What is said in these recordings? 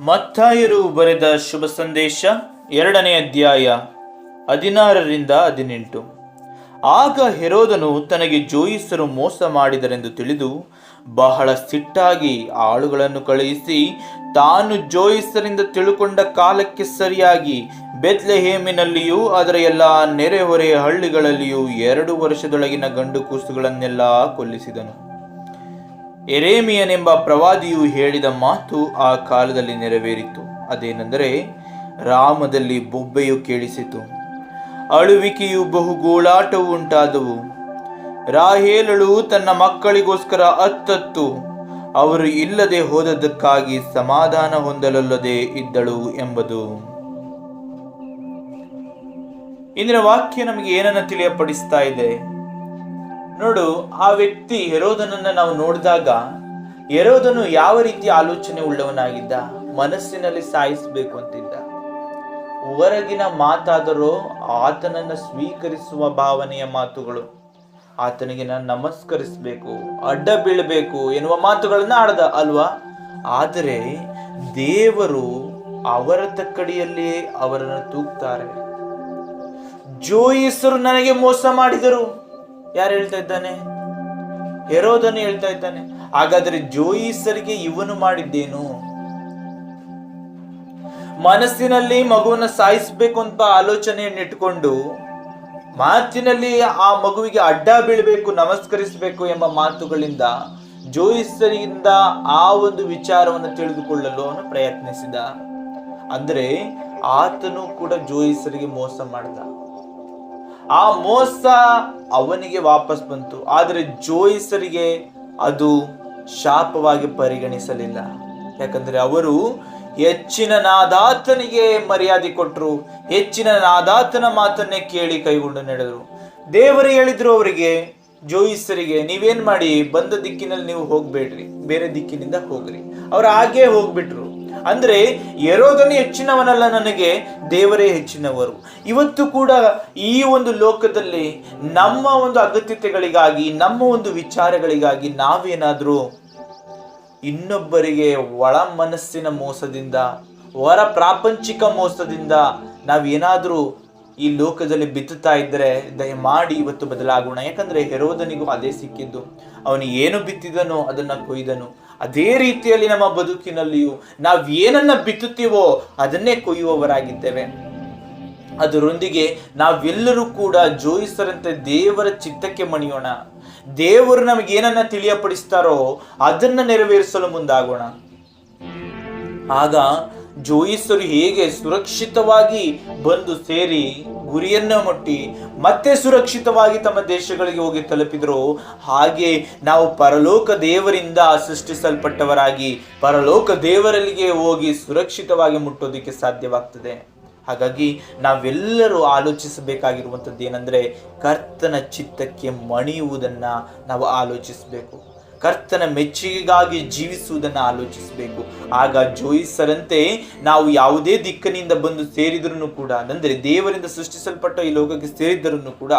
ಮತ್ತಾಯರು ಬರೆದ ಶುಭ ಸಂದೇಶ ಎರಡನೇ ಅಧ್ಯಾಯ ಹದಿನಾರರಿಂದ ಹದಿನೆಂಟು. ಆಗ ಹೆರೋದನು ತನಗೆ ಜೋಯಿಸರು ಮೋಸ ಮಾಡಿದರೆಂದು ತಿಳಿದು ಬಹಳ ಸಿಟ್ಟಾಗಿ ಆಳುಗಳನ್ನು ಕಳುಹಿಸಿ ತಾನು ಜೋಯಿಸರಿಂದ ತಿಳುಕೊಂಡ ಕಾಲಕ್ಕೆ ಸರಿಯಾಗಿ ಬೆತ್ಲೆಹೇಮಿನಲ್ಲಿಯೂ ಅದರ ಎಲ್ಲ ನೆರೆಹೊರೆಯ ಹಳ್ಳಿಗಳಲ್ಲಿಯೂ ಎರಡು ವರ್ಷದೊಳಗಿನ ಗಂಡು ಕೂಸುಗಳನ್ನೆಲ್ಲ ಕೊಲ್ಲಿಸಿದನು. ಎರೇಮಿಯನೆಂಬ ಪ್ರವಾದಿಯು ಹೇಳಿದ ಮಾತು ಆ ಕಾಲದಲ್ಲಿ ನೆರವೇರಿತು. ಅದೇನೆಂದರೆ, ರಾಮದಲ್ಲಿ ಬೊಬ್ಬೆಯು ಕೇಳಿಸಿತು. ಅಳುವಿಕೆಯು ಬಹು ಗೋಳಾಟವು ಉಂಟಾದವು. ರಾಹೇಲಳು ತನ್ನ ಮಕ್ಕಳಿಗೋಸ್ಕರ ಅತ್ತತ್ತು. ಅವರು ಇಲ್ಲದೆ ಹೋದದಕ್ಕಾಗಿ ಸಮಾಧಾನ ಹೊಂದಲಲ್ಲದೆ ಇದ್ದಳು ಎಂಬುದು. ಇಂದಿನ ವಾಕ್ಯ ನಮಗೆ ಏನನ್ನ ತಿಳಿಯಪಡಿಸ್ತಾ ಇದೆ? ನೋಡು, ಆ ವ್ಯಕ್ತಿ ಹೆರೋದನನ್ನ ನಾವು ನೋಡಿದಾಗ ಎರೋದನು ಯಾವ ರೀತಿ ಆಲೋಚನೆ ಉಳ್ಳವನಾಗಿದ್ದ? ಮನಸ್ಸಿನಲ್ಲಿ ಸಾಯಿಸಬೇಕು ಅಂತಿದ್ದ. ಹೊರಗಿನ ಮಾತಾದರೂ ಆತನನ್ನ ಸ್ವೀಕರಿಸುವ ಭಾವನೆಯ ಮಾತುಗಳು. ಆತನಿಗೆ ನಾನು ನಮಸ್ಕರಿಸಬೇಕು, ಅಡ್ಡ ಬೀಳಬೇಕು ಎನ್ನುವ ಮಾತುಗಳನ್ನ ಆಡದ, ಅಲ್ವಾ? ಆದರೆ ದೇವರು ಅವರ ತಕ್ಕಡಿಯಲ್ಲಿ ಅವರನ್ನು ತೂಗ್ತಾರೆ. ಜೋಯಿಸರು ನನಗೆ ಮೋಸ ಮಾಡಿದರು. ಯಾರು ಹೇಳ್ತಾ ಇದ್ದಾನೆ? ಹೆರೋದನು ಹೇಳ್ತಾ ಇದ್ದಾನೆ. ಹಾಗಾದ್ರೆ ಜೋಯಿಸರಿಗೆ ಇವನು ಮಾಡಿದ್ದೇನು? ಮನಸ್ಸಿನಲ್ಲಿ ಮಗುವನ್ನ ಸಾಯಿಸ್ಬೇಕು ಅಂತ ಆಲೋಚನೆಯನ್ನು ಇಟ್ಕೊಂಡು ಮಾತಿನಲ್ಲಿ ಆ ಮಗುವಿಗೆ ಅಡ್ಡ ಬೀಳಬೇಕು, ನಮಸ್ಕರಿಸಬೇಕು ಎಂಬ ಮಾತುಗಳಿಂದ ಜೋಯಿಸರಿಂದ ಆ ಒಂದು ವಿಚಾರವನ್ನು ತಿಳಿದುಕೊಳ್ಳಲು ಅವನು ಪ್ರಯತ್ನಿಸಿದ. ಅಂದ್ರೆ ಆತನು ಕೂಡ ಜೋಯಿಸರಿಗೆ ಮೋಸ ಮಾಡಿದ. ಆ ಮೋಸ ಅವನಿಗೆ ವಾಪಸ್ ಬಂತು. ಆದರೆ ಜೋಯಿಸರಿಗೆ ಅದು ಶಾಪವಾಗಿ ಪರಿಗಣಿಸಲಿಲ್ಲ. ಯಾಕಂದ್ರೆ ಅವರು ಹೆಚ್ಚಿನ ನಾದಾತನಿಗೆ ಮರ್ಯಾದೆ ಕೊಟ್ಟರು ಹೆಚ್ಚಿನ ನಾದಾತನ ಮಾತನ್ನೇ ಕೇಳಿ ಕೈಗೊಂಡು ನಡೆದರು. ದೇವರು ಹೇಳಿದ್ರು ಅವರಿಗೆ, ಜೋಯಿಸರಿಗೆ, ನೀವೇನ್ ಮಾಡಿ, ಬಂದ ದಿಕ್ಕಿನಲ್ಲಿ ನೀವು ಹೋಗ್ಬೇಡ್ರಿ. ಬೇರೆ ದಿಕ್ಕಿನಿಂದ ಹೋಗ್ರಿ. ಅವ್ರು ಹಾಗೇ ಹೋಗ್ಬಿಟ್ರು. ಅಂದ್ರೆ ಎರೋದನ್ನು ಹೆಚ್ಚಿನವನಲ್ಲ ನನಗೆ, ದೇವರೇ ಹೆಚ್ಚಿನವರು. ಇವತ್ತು ಕೂಡ ಈ ಒಂದು ಲೋಕದಲ್ಲಿ ನಮ್ಮ ಒಂದು ಅಗತ್ಯತೆಗಳಿಗಾಗಿ, ನಮ್ಮ ಒಂದು ವಿಚಾರಗಳಿಗಾಗಿ ನಾವೇನಾದರೂ ಇನ್ನೊಬ್ಬರಿಗೆ ಒಳ ಮನಸ್ಸಿನ ಮೋಸದಿಂದ, ಹೊರ ಪ್ರಾಪಂಚಿಕ ಮೋಸದಿಂದ ನಾವೇನಾದ್ರೂ ಈ ಲೋಕದಲ್ಲಿ ಬಿತ್ತುತ್ತಾ ಇದ್ದರೆ, ದಯಮಾಡಿ ಇವತ್ತು ಬದಲಾಗೋಣ. ಯಾಕಂದ್ರೆ ಹೆರೋದನಿಗೂ ಅದೇ ಸಿಕ್ಕಿದ್ದು. ಅವನು ಏನು ಬಿತ್ತಿದನೋ ಅದನ್ನ ಕೊಯ್ದನು. ಅದೇ ರೀತಿಯಲ್ಲಿ ನಮ್ಮ ಬದುಕಿನಲ್ಲಿಯೂ ನಾವು ಏನನ್ನ ಬಿತ್ತುತ್ತೀವೋ ಅದನ್ನೇ ಕೊಯ್ಯುವವರಾಗಿದ್ದೇವೆ. ಅದರೊಂದಿಗೆ ನಾವೆಲ್ಲರೂ ಕೂಡ ಜೋಯಿಸರಂತೆ ದೇವರ ಚಿತ್ತಕ್ಕೆ ಮಣಿಯೋಣ. ದೇವರು ನಮಗೆ ಏನನ್ನ ತಿಳಿಯಪಡಿಸ್ತಾರೋ ಅದನ್ನ ನೆರವೇರಿಸಲು ಮುಂದಾಗೋಣ. ಆಗ ಜೋಯಿಸರು ಹೇಗೆ ಸುರಕ್ಷಿತವಾಗಿ ಬಂದು ಸೇರಿ ಗುರಿಯನ್ನ ಮುಟ್ಟಿ ಮತ್ತೆ ಸುರಕ್ಷಿತವಾಗಿ ತಮ್ಮ ದೇಶಗಳಿಗೆ ಹೋಗಿ ತಲುಪಿದ್ರು? ಹಾಗೆ ನಾವು ಪರಲೋಕ ದೇವರಿಂದ ಸೃಷ್ಟಿಸಲ್ಪಟ್ಟವರಾಗಿ ಪರಲೋಕ ದೇವರಲ್ಲಿಗೆ ಹೋಗಿ ಸುರಕ್ಷಿತವಾಗಿ ಮುಟ್ಟೋದಕ್ಕೆ ಸಾಧ್ಯವಾಗ್ತದೆ. ಹಾಗಾಗಿ ನಾವೆಲ್ಲರೂ ಆಲೋಚಿಸಬೇಕಾಗಿರುವಂಥದ್ದು ಏನಂದ್ರೆ ಕರ್ತನ ಚಿತ್ತಕ್ಕೆ ಮಣಿಯುವುದನ್ನ ನಾವು ಆಲೋಚಿಸಬೇಕು. ಕರ್ತನ ಮೆಚ್ಚುಗೆಗಾಗಿ ಜೀವಿಸುವುದನ್ನು ಆಲೋಚಿಸಬೇಕು. ಆಗ ಜೋಯಿಸರಂತೆ ನಾವು ಯಾವುದೇ ದಿಕ್ಕಿನಿಂದ ಬಂದು ಸೇರಿದ್ರು ಕೂಡ, ಅಂದರೆ ದೇವರಿಂದ ಸೃಷ್ಟಿಸಲ್ಪಟ್ಟ ಈ ಲೋಕಕ್ಕೆ ಸೇರಿದ್ದರೂ ಕೂಡ,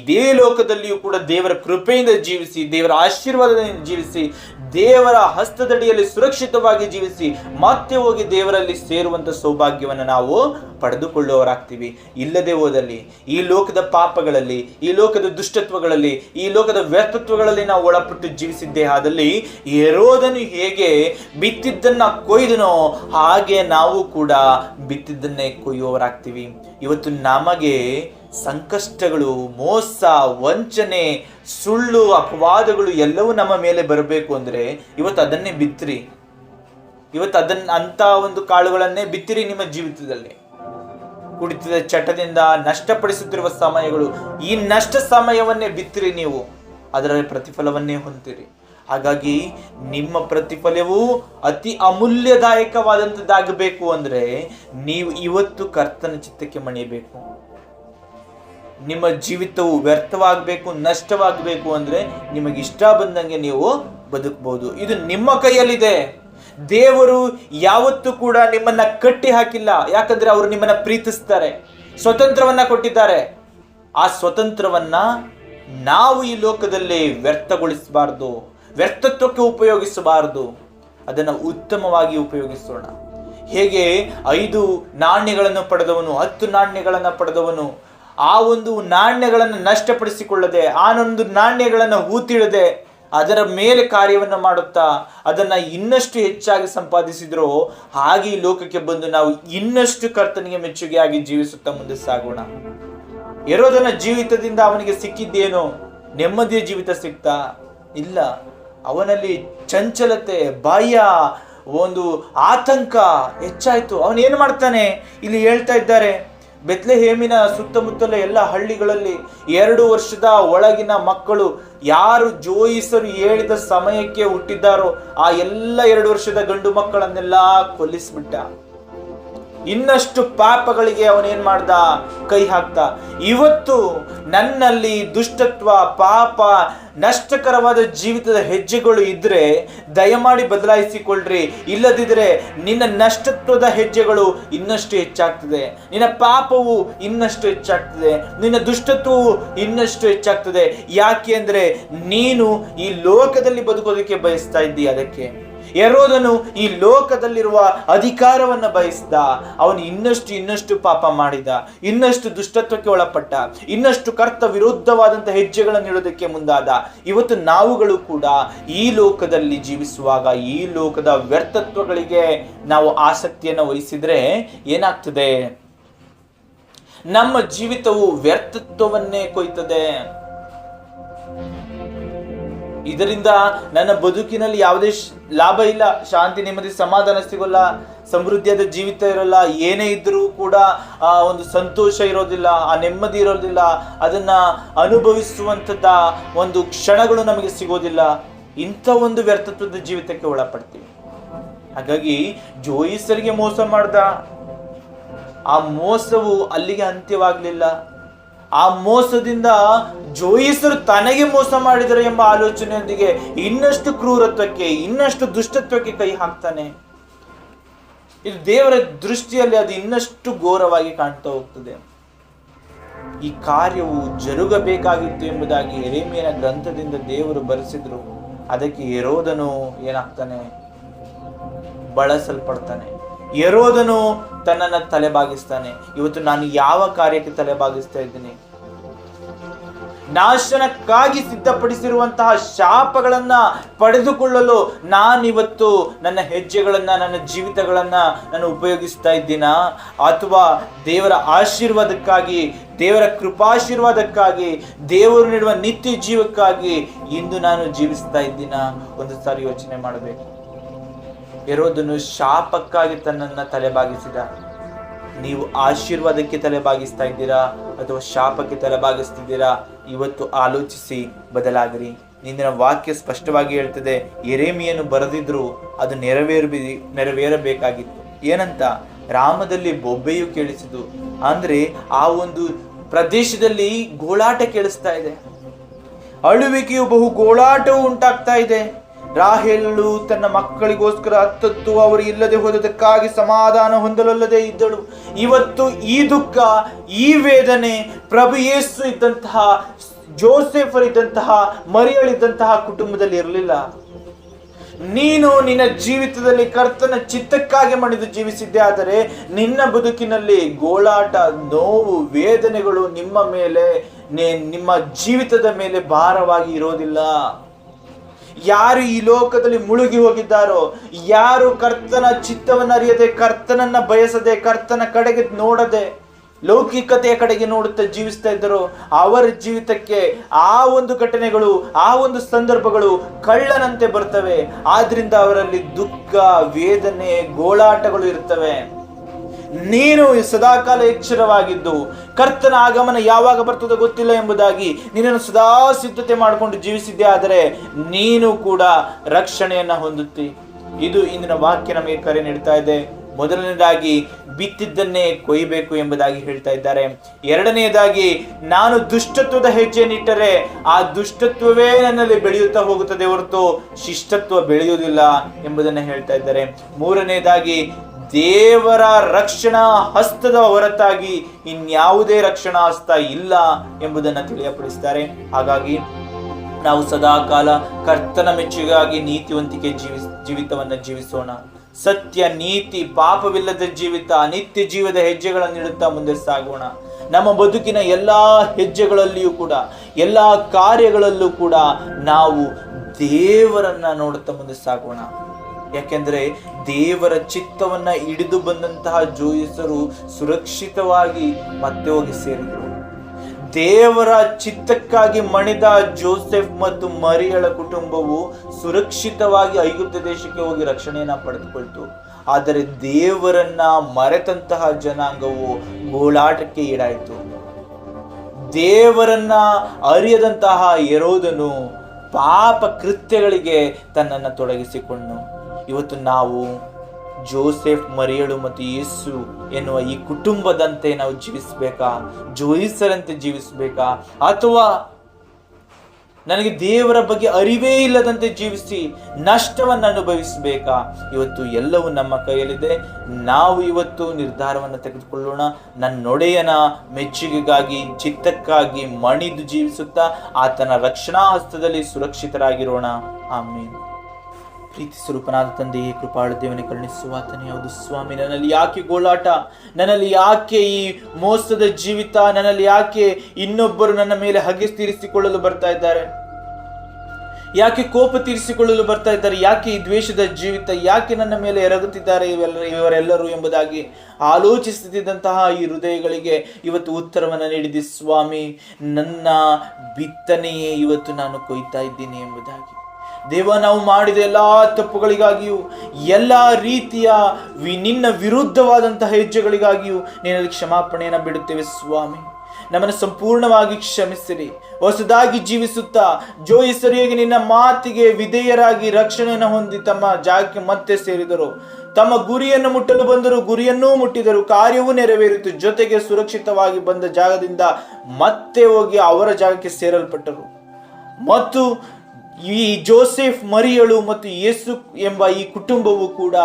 ಇದೇ ಲೋಕದಲ್ಲಿಯೂ ಕೂಡ ದೇವರ ಕೃಪೆಯಿಂದ ಜೀವಿಸಿ, ದೇವರ ಆಶೀರ್ವಾದದಿಂದ ಜೀವಿಸಿ, ದೇವರ ಹಸ್ತದಡಿಯಲ್ಲಿ ಸುರಕ್ಷಿತವಾಗಿ ಜೀವಿಸಿ, ಮತ್ತೆ ಹೋಗಿ ದೇವರಲ್ಲಿ ಸೇರುವಂತ ಸೌಭಾಗ್ಯವನ್ನು ನಾವು ಪಡೆದುಕೊಳ್ಳುವವರಾಗ್ತೀವಿ. ಇಲ್ಲದೆ ಹೋದಲ್ಲಿ, ಈ ಲೋಕದ ಪಾಪಗಳಲ್ಲಿ, ಈ ಲೋಕದ ದುಷ್ಟತ್ವಗಳಲ್ಲಿ, ಈ ಲೋಕದ ವ್ಯರ್ಥತ್ವಗಳಲ್ಲಿ ನಾವು ಒಳಪಟ್ಟು ಜೀವಿಸಿದ್ದೇ ಆದಲ್ಲಿ ಎರೋದನು ಹೇಗೆ ಬಿತ್ತಿದ್ದನ್ನ ಕೊಯ್ದನೋ ಹಾಗೆ ನಾವು ಕೂಡ ಬಿತ್ತಿದ್ದನ್ನೇ ಕೊಯ್ಯುವವರಾಗ್ತೀವಿ. ಇವತ್ತು ನಮಗೆ ಸಂಕಷ್ಟಗಳು, ಮೋಸ, ವಂಚನೆ, ಸುಳ್ಳು, ಅಪವಾದಗಳು ಎಲ್ಲವೂ ನಮ್ಮ ಮೇಲೆ ಬರಬೇಕು ಅಂದ್ರೆ ಇವತ್ತು ಅದನ್ನೇ ಬಿತ್ತಿರಿ ಇವತ್ತು ಅದನ್ನ ಅಂತ ಒಂದು ಕಾಳುಗಳನ್ನೇ ಬಿತ್ತಿರಿ ನಿಮ್ಮ ಜೀವಿತದಲ್ಲಿ. ಕುಡಿತದ ಚಟದಿಂದ ನಷ್ಟಪಡಿಸುತ್ತಿರುವ ಸಮಯಗಳು, ಈ ನಷ್ಟ ಸಮಯವನ್ನೇ ಬಿತ್ತಿರಿ ನೀವು. ಅದರ ಪ್ರತಿಫಲವನ್ನೇ ಹೊಂದಿರಿ. ಹಾಗಾಗಿ ನಿಮ್ಮ ಪ್ರತಿಫಲವು ಅತಿ ಅಮೂಲ್ಯದಾಯಕವಾದಂಥದ್ದಾಗಬೇಕು ಅಂದ್ರೆ ನೀವು ಇವತ್ತು ಕರ್ತನ ಚಿತ್ತಕ್ಕೆ ಮಣಿಯಬೇಕು. ನಿಮ್ಮ ಜೀವಿತವು ವ್ಯರ್ಥವಾಗಬೇಕು, ನಷ್ಟವಾಗಬೇಕು ಅಂದ್ರೆ ನಿಮಗೆ ಇಷ್ಟ ಬಂದಂಗೆ ನೀವು ಬದುಕಬಹುದು ಇದು ನಿಮ್ಮ ಕೈಯಲ್ಲಿದೆ. ದೇವರು ಯಾವತ್ತೂ ಕೂಡ ನಿಮ್ಮನ್ನ ಕಟ್ಟಿ ಹಾಕಿಲ್ಲ. ಯಾಕಂದ್ರೆ ಅವರು ನಿಮ್ಮನ್ನ ಪ್ರೀತಿಸ್ತಾರೆ. ಸ್ವತಂತ್ರವನ್ನ ಕೊಟ್ಟಿದ್ದಾರೆ. ಆ ಸ್ವತಂತ್ರವನ್ನ ನಾವು ಈ ಲೋಕದಲ್ಲಿ ವ್ಯರ್ಥಗೊಳಿಸಬಾರ್ದು, ವ್ಯರ್ಥತ್ವಕ್ಕೆ ಉಪಯೋಗಿಸಬಾರದು, ಅದನ್ನು ಉತ್ತಮವಾಗಿ ಉಪಯೋಗಿಸೋಣ. ಹೇಗೆ? ಐದು ನಾಣ್ಯಗಳನ್ನು ಪಡೆದವನು, ಹತ್ತು ನಾಣ್ಯಗಳನ್ನು ಪಡೆದವನು, ಆ ಒಂದು ನಾಣ್ಯಗಳನ್ನು ನಷ್ಟಪಡಿಸಿಕೊಳ್ಳದೆ ಆನೊಂದು ನಾಣ್ಯಗಳನ್ನು ಹೂತಿಡದೆ, ಅದರ ಮೇಲೆ ಕಾರ್ಯವನ್ನು ಮಾಡುತ್ತಾ, ಅದನ್ನು ಇನ್ನಷ್ಟು ಹೆಚ್ಚಾಗಿ ಸಂಪಾದಿಸಿದ್ರು, ಹಾಗೆ ಲೋಕಕ್ಕೆ ಬಂದು ನಾವು ಇನ್ನಷ್ಟು ಕರ್ತನಿಗೆ ಮೆಚ್ಚುಗೆಯಾಗಿ ಜೀವಿಸುತ್ತಾ ಮುಂದೆ ಸಾಗೋಣ. ಎರೋದನ ಜೀವಿತದಿಂದ ಅವನಿಗೆ ಸಿಕ್ಕಿದ್ದೇನು? ನೆಮ್ಮದಿಯ ಜೀವಿತ ಸಿಕ್ತಾ? ಇಲ್ಲ. ಅವನಲ್ಲಿ ಚಂಚಲತೆ, ಭಯ, ಒಂದು ಆತಂಕ ಹೆಚ್ಚಾಯಿತು. ಅವನು ಏನು ಮಾಡ್ತಾನೆ? ಇಲ್ಲಿ ಹೇಳ್ತಾ ಇದ್ದಾರೆ. ಬೆತ್ಲೆ ಹೇಮಿನ ಸುತ್ತಮುತ್ತಲ ಎಲ್ಲ ಹಳ್ಳಿಗಳಲ್ಲಿ ಎರಡು ವರ್ಷದ ಒಳಗಿನ ಮಕ್ಕಳು ಯಾರು ಜೋಯಿಸರು ಹೇಳಿದ ಸಮಯಕ್ಕೆ ಹುಟ್ಟಿದ್ದಾರೋ, ಆ ಎಲ್ಲ ಎರಡು ವರ್ಷದ ಗಂಡು ಮಕ್ಕಳನ್ನೆಲ್ಲ ಕೊಲ್ಲಿಸ್ಬಿಟ್ಟ. ಇನ್ನಷ್ಟು ಪಾಪಗಳಿಗೆ ಅವನೇನ್ ಮಾಡ್ದ? ಕೈ ಹಾಕ್ದ. ಇವತ್ತು ನನ್ನಲ್ಲಿ ದುಷ್ಟತ್ವ, ಪಾಪ, ನಷ್ಟಕರವಾದ ಜೀವಿತದ ಹೆಜ್ಜೆಗಳು ಇದ್ರೆ ದಯಮಾಡಿ ಬದಲಾಯಿಸಿಕೊಳ್ಳ್ರಿ ಇಲ್ಲದಿದ್ರೆ ನಿನ್ನ ನಷ್ಟತ್ವದ ಹೆಜ್ಜೆಗಳು ಇನ್ನಷ್ಟು ಹೆಚ್ಚಾಗ್ತದೆ. ನಿನ್ನ ಪಾಪವು ಇನ್ನಷ್ಟು ಹೆಚ್ಚಾಗ್ತದೆ. ನಿನ್ನ ದುಷ್ಟತ್ವವು ಇನ್ನಷ್ಟು ಹೆಚ್ಚಾಗ್ತದೆ. ಯಾಕೆ ನೀನು ಈ ಲೋಕದಲ್ಲಿ ಬದುಕೋದಕ್ಕೆ ಬಯಸ್ತಾ ಇದ್ದೀಯ ಅದಕ್ಕೆ. ಎರೋದನು ಈ ಲೋಕದಲ್ಲಿರುವ ಅಧಿಕಾರವನ್ನ ಬಯಸಿದ. ಅವನು ಇನ್ನಷ್ಟು ಇನ್ನಷ್ಟು ಪಾಪ ಮಾಡಿದ. ಇನ್ನಷ್ಟು ದುಷ್ಟತ್ವಕ್ಕೆ ಒಳಪಟ್ಟ. ಇನ್ನಷ್ಟು ಕರ್ತ ವಿರುದ್ಧವಾದಂತಹ ಹೆಜ್ಜೆಗಳನ್ನು ಇಡೋದಕ್ಕೆ ಮುಂದಾದ. ಇವತ್ತು ನಾವುಗಳು ಕೂಡ ಈ ಲೋಕದಲ್ಲಿ ಜೀವಿಸುವಾಗ, ಈ ಲೋಕದ ವ್ಯರ್ಥತ್ವಗಳಿಗೆ ನಾವು ಆಸಕ್ತಿಯನ್ನು ವಹಿಸಿದ್ರೆ ಏನಾಗ್ತದೆ? ನಮ್ಮ ಜೀವಿತವು ವ್ಯರ್ಥತ್ವವನ್ನೇ ಕೊಯ್ತದೆ. ಇದರಿಂದ ನನ್ನ ಬದುಕಿನಲ್ಲಿ ಯಾವುದೇ ಲಾಭ ಇಲ್ಲ, ಶಾಂತಿ, ನೆಮ್ಮದಿ, ಸಮಾಧಾನ ಸಿಗೋಲ್ಲ, ಸಮೃದ್ಧಿಯಾದ ಜೀವಿತ ಇರೋಲ್ಲ, ಏನೇ ಇದ್ರೂ ಕೂಡ, ಆ, ಒಂದು ಸಂತೋಷ ಇರೋದಿಲ್ಲ, ಆ ನೆಮ್ಮದಿ ಇರೋದಿಲ್ಲ, ಅದನ್ನ ಅನುಭವಿಸುವಂಥದ್ದ ಒಂದು ಕ್ಷಣಗಳು ನಮಗೆ ಸಿಗೋದಿಲ್ಲ. ಇಂಥ ಒಂದು ವ್ಯರ್ಥತ್ವದ ಜೀವಿತಕ್ಕೆ ಒಳಪಡ್ತೀವಿ. ಹಾಗಾಗಿ ಜೋಯಿಸರಿಗೆ ಮೋಸ ಮಾಡ್ದ, ಆ ಮೋಸವು ಅಲ್ಲಿಗೆ ಅಂತ್ಯವಾಗಲಿಲ್ಲ. ಆ ಮೋಸದಿಂದ ಜೋಯಿಸರು ತನಗೆ ಮೋಸ ಮಾಡಿದರು ಎಂಬ ಆಲೋಚನೆಯೊಂದಿಗೆ ಇನ್ನಷ್ಟು ಕ್ರೂರತ್ವಕ್ಕೆ, ಇನ್ನಷ್ಟು ದುಷ್ಟತ್ವಕ್ಕೆ ಕೈ ಹಾಕ್ತಾನೆ. ಇದು ದೇವರ ದೃಷ್ಟಿಯಲ್ಲಿ ಅದು ಇನ್ನಷ್ಟು ಘೋರವಾಗಿ ಕಾಣ್ತಾ ಹೋಗ್ತದೆ. ಈ ಕಾರ್ಯವು ಜರುಗಬೇಕಾಗಿತ್ತು ಎಂಬುದಾಗಿ ಎರೆಮೇನ ಗ್ರಂಥದಿಂದ ದೇವರು ಬರೆಸಿದ್ರು. ಅದಕ್ಕೆ ಎರೋದನು ಏನಾಗ್ತಾನೆ? ಬಳಸಲ್ಪಡ್ತಾನೆ. ಎರೋದನು ತನ್ನನ್ನ ತಲೆಬಾಗಿಸ್ತಾನೆ. ಇವತ್ತು ನಾನು ಯಾವ ಕಾರ್ಯಕ್ಕೆ ತಲೆಬಾಗಿಸ್ತಾ ಇದ್ದೀನಿ? ನಾಶನಕ್ಕಾಗಿ ಸಿದ್ಧಪಡಿಸಿರುವಂತಹ ಶಾಪಗಳನ್ನ ಪಡೆದುಕೊಳ್ಳಲು ನಾನಿವತ್ತು ನನ್ನ ಹೆಜ್ಜೆಗಳನ್ನ, ನನ್ನ ಜೀವಿತಗಳನ್ನ ನಾನು ಉಪಯೋಗಿಸ್ತಾ ಇದ್ದೀನಾ? ಅಥವಾ ದೇವರ ಆಶೀರ್ವಾದಕ್ಕಾಗಿ, ದೇವರ ಕೃಪಾಶೀರ್ವಾದಕ್ಕಾಗಿ, ದೇವರು ನೀಡುವ ನಿತ್ಯ ಜೀವಕ್ಕಾಗಿ ಇಂದು ನಾನು ಜೀವಿಸ್ತಾ ಇದ್ದೀನಾ? ಒಂದು ಸಾರಿ ಯೋಚನೆ ಮಾಡಬೇಕು. ಎರೋದನು ಶಾಪಕ್ಕಾಗಿ ತನ್ನನ್ನ ತಲೆಬಾಗಿಸಿದ. ನೀವು ಆಶೀರ್ವಾದಕ್ಕೆ ತಲೆಬಾಗಿಸ್ತಾ ಇದ್ದೀರಾ ಅಥವಾ ಶಾಪಕ್ಕೆ ತಲೆಬಾಗಿಸ್ತಿದ್ದೀರಾ? ಇವತ್ತು ಆಲೋಚಿಸಿ, ಬದಲಾಗಿರಿ. ನಿಂದಿನ ವಾಕ್ಯ ಸ್ಪಷ್ಟವಾಗಿ ಹೇಳ್ತದೆ ಎರೇಮಿಯನ್ನು ಬರೆದಿದ್ರು ಅದು ನೆರವೇರಬಿ, ನೆರವೇರಬೇಕಾಗಿತ್ತು. ಏನಂತ? ರಾಮದಲ್ಲಿ ಬೊಬ್ಬೆಯು ಕೇಳಿಸಿತು. ಅಂದ್ರೆ ಆ ಒಂದು ಪ್ರದೇಶದಲ್ಲಿ ಗೋಳಾಟ ಕೇಳಿಸ್ತಾ ಇದೆ. ಅಳುವಿಕೆಯು ಬಹು ಗೋಳಾಟವು ಉಂಟಾಗ್ತಾ ಇದೆ. ರಾಹೇಲು ತನ್ನ ಮಕ್ಕಳಿಗೋಸ್ಕರ ಹತ್ತತ್ತು ಅವರು ಇಲ್ಲದೆ ಹೋದದಕ್ಕಾಗಿ ಸಮಾಧಾನ ಹೊಂದಲಲ್ಲದೆ ಇದ್ದಳು. ಇವತ್ತು ಈ ದುಃಖ, ಈ ವೇದನೆ, ಪ್ರಭು ಯೇಸು ಇದ್ದಂತಹ, ಜೋಸೆಫರ್ ಇದ್ದಂತಹ ಮರಿಯಳಿದ್ದಂತಹ ಕುಟುಂಬದಲ್ಲಿ ಇರಲಿಲ್ಲ. ನೀನು ನಿನ್ನ ಜೀವಿತದಲ್ಲಿ ಕರ್ತನ ಚಿತ್ತಕ್ಕಾಗಿ ಮಣಿದು ಜೀವಿಸಿದ್ದೆ, ಆದರೆ ನಿನ್ನ ಬದುಕಿನಲ್ಲಿ ಗೋಳಾಟ, ನೋವು, ವೇದನೆಗಳು ನಿಮ್ಮ ಮೇಲೆ ನಿಮ್ಮ ಜೀವಿತದ ಮೇಲೆ ಭಾರವಾಗಿ ಇರೋದಿಲ್ಲ. ಯಾರು ಈ ಲೋಕದಲ್ಲಿ ಮುಳುಗಿ ಹೋಗಿದ್ದಾರೋ, ಯಾರು ಕರ್ತನ ಚಿತ್ತವನ್ನು ಅರಿಯದೆ, ಕರ್ತನನ್ನ ಬಯಸದೆ, ಕರ್ತನ ಕಡೆಗೆ ನೋಡದೆ, ಲೌಕಿಕತೆಯ ಕಡೆಗೆ ನೋಡುತ್ತಾ ಜೀವಿಸ್ತಾ ಇದ್ದರು, ಅವರ ಜೀವಿತಕ್ಕೆ ಆ ಒಂದು ಘಟನೆಗಳು, ಆ ಒಂದು ಸಂದರ್ಭಗಳು ಕಳ್ಳನಂತೆ ಬರ್ತವೆ. ಆದ್ರಿಂದ ಅವರಲ್ಲಿ ದುಃಖ, ವೇದನೆ, ಗೋಳಾಟಗಳು ಇರ್ತವೆ. ನೀನು ಸದಾಕಾಲ ಎಚ್ಚರವಾಗಿದ್ದು ಕರ್ತನ ಆಗಮನ ಯಾವಾಗ ಬರ್ತದೋ ಗೊತ್ತಿಲ್ಲ ಎಂಬುದಾಗಿ ನಿನ್ನನ್ನು ಸದಾ ಸಿದ್ಧತೆ ಮಾಡಿಕೊಂಡು ಜೀವಿಸಿದ್ದೆ, ಆದರೆ ನೀನು ಕೂಡ ರಕ್ಷಣೆಯನ್ನ ಹೊಂದುತ್ತಿ. ಇದು ಇಂದಿನ ವಾಕ್ಯ ನಮಗೆ ಕರೆ ನೀಡ್ತಾ ಇದೆ. ಮೊದಲನೇದಾಗಿ, ಬಿತ್ತಿದ್ದನ್ನೇ ಕೊಯ್ಯಬೇಕು ಎಂಬುದಾಗಿ ಹೇಳ್ತಾ ಇದ್ದಾರೆ. ಎರಡನೆಯದಾಗಿ, ನಾನು ದುಷ್ಟತ್ವದ ಹೆಜ್ಜೆಯನ್ನಿಟ್ಟರೆ ಆ ದುಷ್ಟತ್ವವೇ ನನ್ನಲ್ಲಿ ಬೆಳೆಯುತ್ತಾ ಹೋಗುತ್ತದೆ ಹೊರತು ಶಿಷ್ಟತ್ವ ಬೆಳೆಯುವುದಿಲ್ಲ ಎಂಬುದನ್ನು ಹೇಳ್ತಾ ಇದ್ದಾರೆ. ಮೂರನೆಯದಾಗಿ ದೇವರ ರಕ್ಷಣಾ ಹಸ್ತದ ಹೊರತಾಗಿ ಇನ್ಯಾವುದೇ ರಕ್ಷಣಾ ಹಸ್ತ ಇಲ್ಲ ಎಂಬುದನ್ನು ತಿಳಿಯಪಡಿಸ್ತಾರೆ. ಹಾಗಾಗಿ ನಾವು ಸದಾಕಾಲ ಕರ್ತನ ಮೆಚ್ಚುಗಾಗಿ ನೀತಿವಂತಿಕೆ ಜೀವಿಸ್ ಜೀವಿತವನ್ನ ಜೀವಿಸೋಣ. ಸತ್ಯ, ನೀತಿ, ಪಾಪವಿಲ್ಲದ ಜೀವಿತ, ಅನಿತ್ಯ ಜೀವದ ಹೆಜ್ಜೆಗಳನ್ನು ಇಡುತ್ತಾ ಮುಂದೆ ಸಾಗೋಣ. ನಮ್ಮ ಬದುಕಿನ ಎಲ್ಲ ಹೆಜ್ಜೆಗಳಲ್ಲಿಯೂ ಕೂಡ, ಎಲ್ಲ ಕಾರ್ಯಗಳಲ್ಲೂ ಕೂಡ ನಾವು ದೇವರನ್ನ ನೋಡುತ್ತಾ ಮುಂದೆ ಸಾಗೋಣ. ಯಾಕೆಂದ್ರೆ ದೇವರ ಚಿತ್ತವನ್ನ ಹಿಡಿದು ಬಂದಂತಹ ಜೋಯಿಸರು ಸುರಕ್ಷಿತವಾಗಿ ಮತ್ತೆ ಹೋಗಿ ಸೇರಿದರು. ದೇವರ ಚಿತ್ತಕ್ಕಾಗಿ ಮಣಿದ ಜೋಸೆಫ್ ಮತ್ತು ಮರಿಯಳ ಕುಟುಂಬವು ಸುರಕ್ಷಿತವಾಗಿ ಐಗುಪ್ತ ದೇಶಕ್ಕೆ ಹೋಗಿ ರಕ್ಷಣೆಯನ್ನು ಪಡೆದುಕೊಳ್ತು. ಆದರೆ ದೇವರನ್ನ ಮರೆತಂತಹ ಜನಾಂಗವು ಗೋಳಾಟಕ್ಕೆ ಈಡಾಯಿತು. ದೇವರನ್ನ ಅರಿಯದಂತಹ ಎರೋದನು ಪಾಪ ಕೃತ್ಯಗಳಿಗೆ ತನ್ನನ್ನು ತೊಡಗಿಸಿಕೊಂಡು ಇವತ್ತು ನಾವು ಜೋಸೆಫ್, ಮರಿಯಳು ಮತ್ತು ಯೇಸು ಎನ್ನುವ ಈ ಕುಟುಂಬದಂತೆ ನಾವು ಜೀವಿಸಬೇಕಾ? ಜೋಯಿಸರಂತೆ ಜೀವಿಸಬೇಕಾ? ಅಥವಾ ನನಗೆ ದೇವರ ಬಗ್ಗೆ ಅರಿವೇ ಇಲ್ಲದಂತೆ ಜೀವಿಸಿ ನಷ್ಟವನ್ನು ಅನುಭವಿಸಬೇಕಾ? ಇವತ್ತು ಎಲ್ಲವೂ ನಮ್ಮ ಕೈಯಲ್ಲಿದೆ. ನಾವು ಇವತ್ತು ನಿರ್ಧಾರವನ್ನು ತೆಗೆದುಕೊಳ್ಳೋಣ. ನನ್ನೊಡೆಯನ ಮೆಚ್ಚುಗೆಗಾಗಿ, ಚಿತ್ತಕ್ಕಾಗಿ ಮಣಿದು ಜೀವಿಸುತ್ತಾ ಆತನ ರಕ್ಷಣಾ ಹಸ್ತದಲ್ಲಿ ಸುರಕ್ಷಿತರಾಗಿರೋಣ. ಆಮೇಲೆ ಪ್ರೀತಿ ಸ್ವರೂಪನಾದ ತಂದೆಯೇ, ಕೃಪಾಳ ದೇವನೇ, ಕರುಣಿಸುವ ಆತನೇ. ಹೌದು ಸ್ವಾಮಿ, ನನ್ನಲ್ಲಿ ಯಾಕೆ ಗೋಳಾಟ? ನನ್ನಲ್ಲಿ ಯಾಕೆ ಈ ಮೋಸದ ಜೀವಿತ? ನನ್ನಲ್ಲಿ ಯಾಕೆ ಇನ್ನೊಬ್ಬರು ನನ್ನ ಮೇಲೆ ಹಗೆ ತೀರಿಸಿಕೊಳ್ಳಲು ಬರ್ತಾ ಇದ್ದಾರೆ? ಯಾಕೆ ಕೋಪ ತೀರಿಸಿಕೊಳ್ಳಲು ಬರ್ತಾ ಇದ್ದಾರೆ? ಯಾಕೆ ಈ ದ್ವೇಷದ ಜೀವಿತ? ಯಾಕೆ ನನ್ನ ಮೇಲೆ ಎರಗುತ್ತಿದ್ದಾರೆ ಇವೆಲ್ಲ ಇವರೆಲ್ಲರೂ ಎಂಬುದಾಗಿ ಆಲೋಚಿಸುತ್ತಿದ್ದಂತಹ ಈ ಹೃದಯಗಳಿಗೆ ಇವತ್ತು ಉತ್ತರವನ್ನು ನೀಡಿದೆ ಸ್ವಾಮಿ. ನನ್ನ ಬಿತ್ತನೆಯೇ ಇವತ್ತು ನಾನು ಕೊಯ್ತಾ ಇದ್ದೀನಿ ಎಂಬುದಾಗಿ. ದೇವ, ನಾವು ಮಾಡಿದ ಎಲ್ಲ ತಪ್ಪುಗಳಿಗಾಗಿಯೂ, ಎಲ್ಲ ರೀತಿಯ ವಿ, ನಿನ್ನ ವಿರುದ್ಧವಾದಂತಹ ಹೆಜ್ಜೆಗಳಿಗಾಗಿಯೂ ನಿನ್ನಲ್ಲಿ ಕ್ಷಮಾಪಣೆಯನ್ನು ಬಿಡುತ್ತೇವೆ ಸ್ವಾಮಿ. ನಮ್ಮನ್ನು ಸಂಪೂರ್ಣವಾಗಿ ಕ್ಷಮಿಸಿರಿ. ಹೊಸದಾಗಿ ಜೀವಿಸುತ್ತಾ ಜೋಯಿಸರಿಯಾಗಿ ನಿನ್ನ ಮಾತಿಗೆ ವಿಧೇಯರಾಗಿ ರಕ್ಷಣೆಯನ್ನು ಹೊಂದಿ ತಮ್ಮ ಜಾಗಕ್ಕೆ ಮತ್ತೆ ಸೇರಿದರು. ತಮ್ಮ ಗುರಿಯನ್ನು ಮುಟ್ಟಲು ಬಂದರು, ಗುರಿಯನ್ನೂ ಮುಟ್ಟಿದರು, ಕಾರ್ಯವೂ ನೆರವೇರಿತು. ಜೊತೆಗೆ ಸುರಕ್ಷಿತವಾಗಿ ಬಂದ ಜಾಗದಿಂದ ಮತ್ತೆ ಹೋಗಿ ಅವರ ಜಾಗಕ್ಕೆ ಸೇರಲ್ಪಟ್ಟರು. ಮತ್ತು ಈ ಜೋಸೆಫ್ ಮರಿಯಳು ಮತ್ತು ಯೇಸು ಎಂಬ ಈ ಕುಟುಂಬವು ಕೂಡ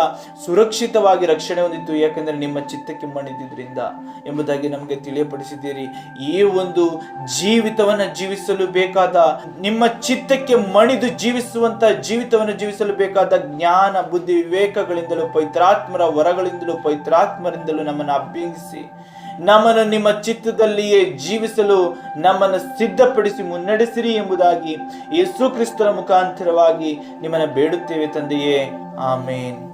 ಸುರಕ್ಷಿತವಾಗಿ ರಕ್ಷಣೆ ಹೊಂದಿತ್ತು. ಯಾಕೆಂದರೆ ನಿಮ್ಮ ಚಿತ್ತಕ್ಕೆ ಮಣಿದ್ರಿಂದ ಎಂಬುದಾಗಿ ನಮಗೆ ತಿಳಿಯಪಡಿಸಿದ್ದೀರಿ. ಈ ಒಂದು ಜೀವಿತವನ್ನು ಜೀವಿಸಲು ಬೇಕಾದ, ನಿಮ್ಮ ಚಿತ್ತಕ್ಕೆ ಮಣಿದು ಜೀವಿಸುವಂತ ಜೀವಿತವನ್ನು ಜೀವಿಸಲು ಬೇಕಾದ ಜ್ಞಾನ, ಬುದ್ಧಿ, ವಿವೇಕಗಳಿಂದಲೂ ಪವಿತ್ರಾತ್ಮರ ವರಗಳಿಂದಲೂ ಪೈತ್ರಾತ್ಮರಿಂದಲೂ ನಮ್ಮನ್ನು ಅಭ್ಯಂಗಿಸಿ ನಮ್ಮನ್ನು ನಿಮ್ಮ ಚಿತ್ತದಲ್ಲಿಯೇ ಜೀವಿಸಲು ನಮ್ಮನ್ನು ಸಿದ್ಧಪಡಿಸಿ ಮುನ್ನಡೆಸಿರಿ ಎಂಬುದಾಗಿ ಯೇಸು ಕ್ರಿಸ್ತರ ಮುಖಾಂತರವಾಗಿ ನಿಮ್ಮನ್ನು ಬೇಡುತ್ತೇವೆ ತಂದೆಯೇ. ಆಮೇನ್.